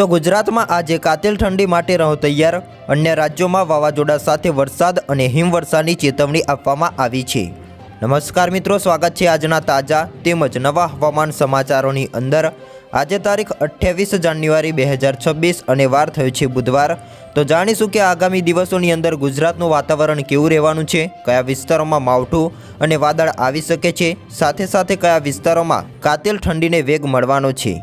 તો ગુજરાતમાં આજે કાતિલ ઠંડી માટે રહો તૈયાર. અન્ય રાજ્યોમાં વાવાઝોડા સાથે વરસાદ અને હિમવર્ષાની ચેતવણી આપવામાં આવી છે. નમસ્કાર મિત્રો, સ્વાગત છે આજના તાજા તેમજ નવા હવામાન સમાચારોની અંદર. આજે તારીખ અઠ્યાવીસ જાન્યુઆરી બે હજાર છવ્વીસ અને વાર થયો છે બુધવાર. તો જાણીશું કે આગામી દિવસોની અંદર ગુજરાતનું વાતાવરણ કેવું રહેવાનું છે, કયા વિસ્તારોમાં માવઠું અને વાદળ આવી શકે છે, સાથે સાથે કયા વિસ્તારોમાં કાતિલ ઠંડીને વેગ મળવાનો છે.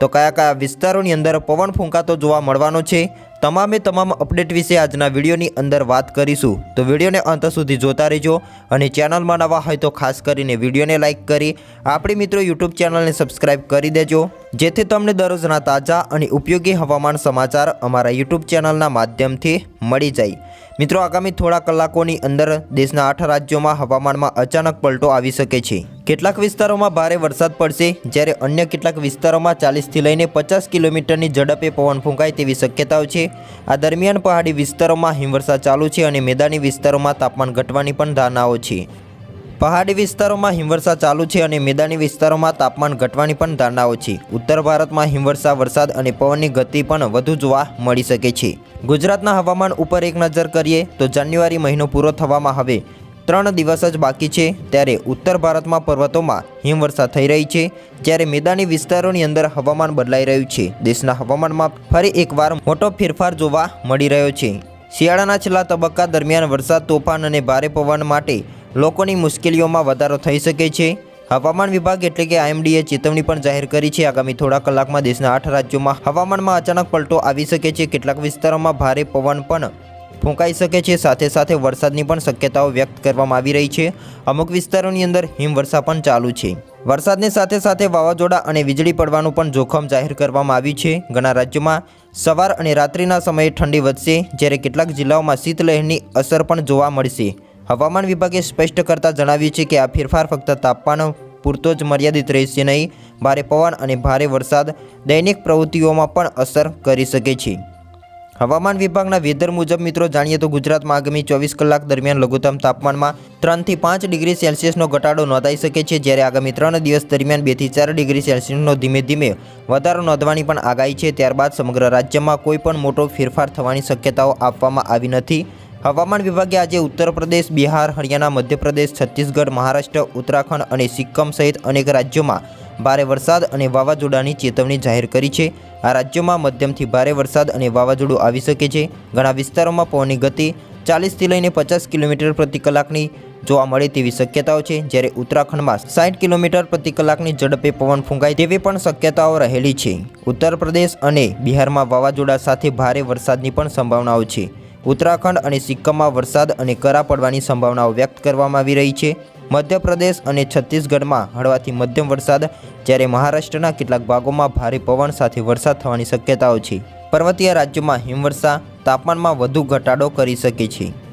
તો કયા કયા વિસ્તારોની અંદર પવન ફૂંકાતો જોવા મળવાનો છે, તમામે તમામ અપડેટ વિશે આજના વિડીયોની અંદર વાત કરીશું. તો વિડીયોને અંત સુધી જોતા રહેજો અને ચેનલમાં નવા હોય તો ખાસ કરીને વિડીયોને લાઇક કરી, આપણી મિત્રો યુટ્યુબ ચેનલને સબસ્ક્રાઇબ કરી દેજો. જેથી તમને દરરોજના તાજા અને ઉપયોગી હવામાન સમાચાર અમારા યુટ્યુબ ચેનલના માધ્યમથી મળી જાય. મિત્રો, આગામી થોડા કલાકોની અંદર દેશના આઠ રાજ્યોમાં હવામાનમાં અચાનક પલટો આવી શકે છે. કેટલાક વિસ્તારોમાં ભારે વરસાદ પડશે, જ્યારે અન્ય કેટલાક વિસ્તારોમાં ચાલીસથી લઈને પચાસ કિલોમીટરની ઝડપે પવન ફૂંકાય તેવી શક્યતાઓ છે. આ દરમિયાન પહાડી વિસ્તારોમાં હિમવર્ષા ચાલુ છે અને મેદાની વિસ્તારોમાં તાપમાન ઘટવાની પણ ધારણાઓ છે. પહાડી વિસ્તારોમાં હિમવર્ષા ચાલુ છે અને મેદાની વિસ્તારોમાં તાપમાન ઘટવાની પણ ધારણાઓ છે. ઉત્તર ભારતમાં હિમવર્ષા, વરસાદ અને પવનની ગતિ પણ વધુ જોવા મળી શકે છે. ગુજરાતના હવામાન ઉપર એક નજર કરીએ તો જાન્યુઆરી મહિનો પૂરો થવામાં હવે ત્રણ દિવસ જ બાકી છે ત્યારે ઉત્તર ભારતમાં પર્વતોમાં હિમવર્ષા થઈ રહી છે. જ્યારે મેદાની વિસ્તારોની અંદર હવામાન બદલાઈ રહ્યું છે. દેશના હવામાનમાં ફરી એકવાર મોટો ફેરફાર જોવા મળી રહ્યો છે. શિયાળાના છેલ્લા તબક્કા દરમિયાન વરસાદ, તોફાન અને ભારે પવન માટે લોકોની મુશ્કેલીઓમાં વધારો થઈ શકે છે. હવામાન વિભાગ એટલે કે આઈએમડીએ ચેતવણી પણ જાહેર કરી છે. આગામી થોડા કલાકમાં દેશના આઠ રાજ્યોમાં હવામાનમાં અચાનક પલટો આવી શકે છે. કેટલાક વિસ્તારોમાં ભારે પવન પણ ફૂંકાઈ શકે છે. સાથે સાથે વરસાદની પણ શક્યતાઓ વ્યક્ત કરવામાં આવી રહી છે. અમુક વિસ્તારોની અંદર હિમવર્ષા પણ ચાલુ છે. વરસાદની સાથે સાથે વાવાઝોડા અને વીજળી પડવાનું પણ જોખમ જાહેર કરવામાં આવ્યું છે. ઘણા રાજ્યોમાં સવાર અને રાત્રિના સમયે ઠંડી વધશે. જ્યારે કેટલાક જિલ્લાઓમાં શીતલહેરની અસર પણ જોવા મળશે. હવામાન વિભાગે સ્પષ્ટ કરતાં જણાવ્યું છે કે આ ફેરફાર ફક્ત તાપમાન પૂરતો જ મર્યાદિત રહેશે નહીં, ભારે પવન અને ભારે વરસાદ દૈનિક પ્રવૃત્તિઓમાં પણ અસર કરી શકે છે. હવામાન વિભાગના વેધર મુજબ મિત્રો જાણીએ તો ગુજરાતમાં આગામી ચોવીસ કલાક દરમિયાન લઘુત્તમ તાપમાનમાં ત્રણથી પાંચ ડિગ્રી સેલ્સિયસનો ઘટાડો નોંધાઈ શકે છે, જ્યારે આગામી ત્રણ દિવસ દરમિયાન બેથી ચાર ડિગ્રી સેલ્સિયસનો ધીમે ધીમે વધારો નોંધવાની પણ આગાહી છે. ત્યારબાદ સમગ્ર રાજ્યમાં કોઈ પણ મોટો ફેરફાર થવાની શક્યતાઓ આપવામાં આવી નથી. હવામાન વિભાગે આજે ઉત્તર પ્રદેશ બિહાર, હરિયાણા, મધ્યપ્રદેશ, છત્તીસગઢ, મહારાષ્ટ્ર, ઉત્તરાખંડ અને સિક્કમ સહિત અનેક રાજ્યોમાં ભારે વરસાદ અને વાવાઝોડાની ચેતવણી જાહેર કરી છે. આ રાજ્યોમાં મધ્યમથી ભારે વરસાદ અને વાવાઝોડું આવી શકે છે. ઘણા વિસ્તારોમાં પવનની ગતિ ચાલીસથી લઈને પચાસ કિલોમીટર પ્રતિ કલાકની જોવા મળે તેવી શક્યતાઓ છે. જ્યારે ઉત્તરાખંડમાં સાઠ કિલોમીટર પ્રતિ કલાકની ઝડપે પવન ફૂંકાય તેવી પણ શક્યતાઓ રહેલી છે. ઉત્તર પ્રદેશ અને બિહારમાં વાવાઝોડા સાથે ભારે વરસાદની પણ સંભાવનાઓ છે. ઉત્તરાખંડ અને સિક્કમમાં વરસાદ અને કરા પડવાની સંભાવનાઓ વ્યક્ત કરવામાં આવી રહી છે. મધ્યપ્રદેશ અને છત્તીસગઢમાં હળવાથી મધ્યમ વરસાદ, જ્યારે મહારાષ્ટ્રના કેટલાક ભાગોમાં ભારે પવન સાથે વરસાદ થવાની શક્યતાઓ છે. પર્વતીય રાજ્યોમાં હિમવર્ષા, તાપમાનમાં વધુ ઘટાડો કરી શકે છે.